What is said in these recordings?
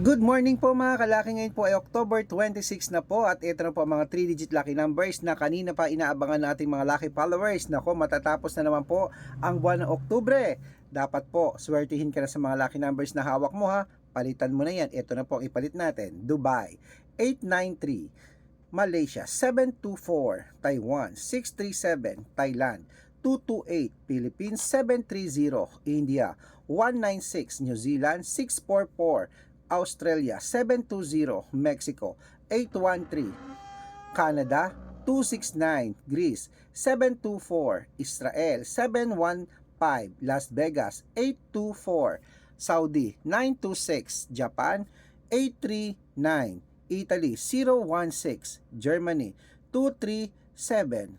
Good morning po mga kalaki. Ngayon po ay October 26 na po at ito na po ang mga 3-digit lucky numbers na kanina pa inaabangan nating mga lucky followers. Nako, matatapos na naman po ang buwan ng Oktubre. Dapat po, swertihin ka na sa mga lucky numbers na hawak mo ha. Palitan mo na yan. Ito na po ang ipalit natin. Dubai, 893. Malaysia, 724. Taiwan, 637. Thailand, 228. Philippines, 730. India, 196. New Zealand, 644. Australia 720, Mexico 813, Canada 269, Greece 724, Israel 715, Las Vegas 824, Saudi 926, Japan 839, Italy 016, Germany 237,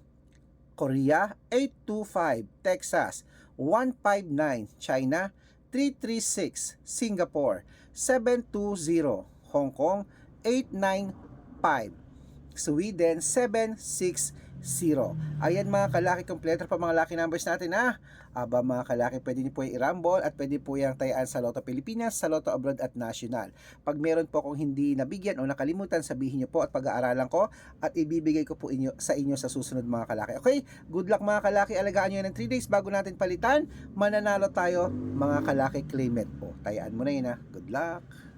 Korea 825, Texas 159, China 336, Singapore 720, Hong Kong 895, Sweden 760. Ayan mga kalaki, kompleto pa mga lucky numbers natin ha. Aba mga kalaki, pwede niyo po yung i-rumble at pwede po yung tayaan sa Lotto Pilipinas, sa Lotto Abroad at National. Pag meron po akong hindi nabigyan o nakalimutan, sabihin niyo po at pag-aaralan ko at ibibigay ko po inyo, sa inyo sa susunod mga kalaki. Okay, good luck mga kalaki. Alagaan nyo yan ng 3 days bago natin palitan. Mananalo tayo mga kalaki claim it po. Tayaan mo na yun ha. Good luck.